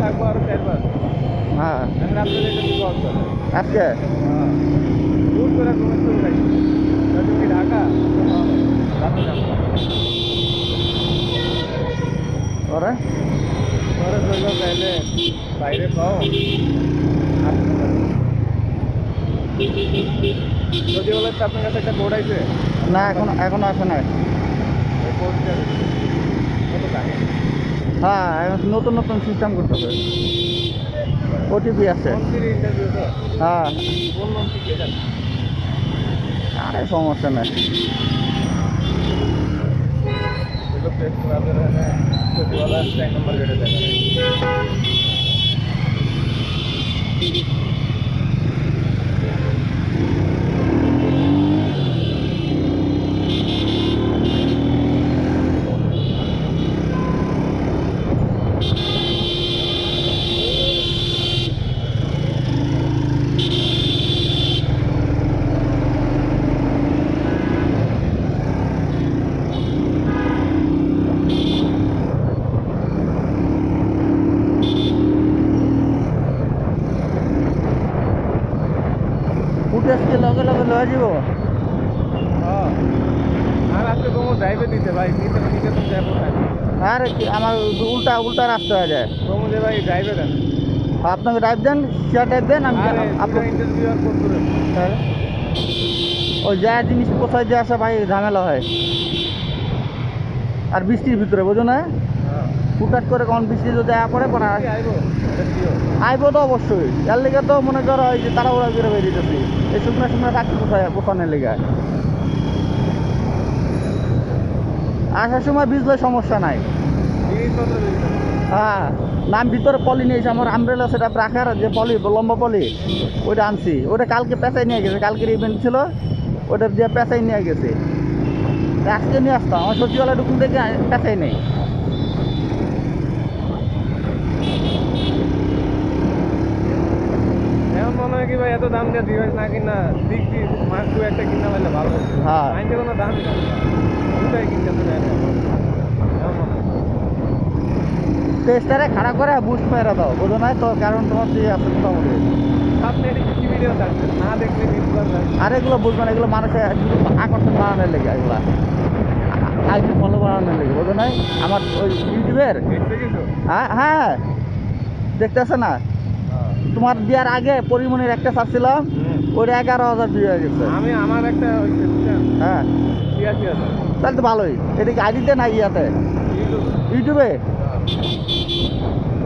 থাকব আরও চার হ্যাঁ। আজকে দূর করে ঘুমের চলে তুমি ঢাকা ওরে। ঘরে চলবো তাইলে বাইরে পাও যদি বলে আপনার কাছে একটা না, এখন এখন আসে নাই। কত টাকা হ্যাঁ নতুন নতুন সিস্টেম করতেছে ওটিপি আছে। হ্যাঁ। আরে সমস্যা নাই। সচিবালয় এক ফুটেজকে লগে লগে লয়ে যাব হ্যাঁ। আর আজকে কোনো যাইবে দিতে ভাই দিতে দিতে তো যাব না আরে আমার উল্টা উল্টা রাস্তা হয়ে যায়। কমু যে ভাই যাইবে দেন আপনাকে ড্রাইভ দেন শেয়ার ড্রাইভ দেন আমি আপনার ইন্টারভিউ আর করতে হ্যাঁ। ওই যা জিনিস কোথায় যে আসে ভাই ঝামেলা হয়। আর বৃষ্টির ভিতরে বোঝো না? হুটাট করে কোন বৃষ্টি যদি আয়া পড়ে কি আইবো তো অবশ্যই। এর লেগে তো মনে করো ওই যে তারা ওরা বেরো বেরিয়েছি। এই শুকনো শুকনো থাকতে কোথায় কোথানের লেগে। আসার সময় ভিজলে সমস্যা নাই। হ্যাঁ নাম ভিতরে পলি নিয়েছে আমার আমব্রেলা সেটা রাখার যে পলি, লম্বা পলি, ওইটা আনছি। ওটা কালকে পেঁচাই নিয়ে গেছে, কালকের ইভেন্ট ছিল ওটা যে পেঁচাই নিয়ে গেছে। আজকে নিয়ে আসতাম। আমার সচিবালয় ঢুকুন থেকে পেঁচাই নেই। এমন মনে হয় কি ভাই এত দাম দিয়ে দিবে না কিনা দিক দি মাছ দু একটা কিনা পারলে ভালো হ্যাঁ। আইনতে কোনো দাম দিলাম দুটাই কিনতে তো দেয় না এমন। টেস্টারে খাড়া করে বুস্ট মেরে দাও। বোঝো নাই তো কারণ তোমার দিয়ে আছে মোটামুটি। আপনি এটি কি ভিডিও থাকবেন না দেখলে নিউজ এগুলো বুঝবে না এগুলো মানুষের আকর্ষণ বাড়ানোর লেগে এগুলা। আইডি ফলো বানানো লেগে বোঝো নাই? আমার ওই ইউটিউবের? হ্যাঁ হ্যাঁ। দেখতেছে না? তোমার দেওয়ার আগে পরিমণির একটা ছাড়ছিলাম ওটা এগারো হাজার বিয়ে হয়ে গেছে। আমি আমার একটা হ্যাঁ। তাহলে তো ভালোই। এটা কি আইডিতে না ইয়াতে? ইউটিউব। ইউটিউবে? হ্যাঁ।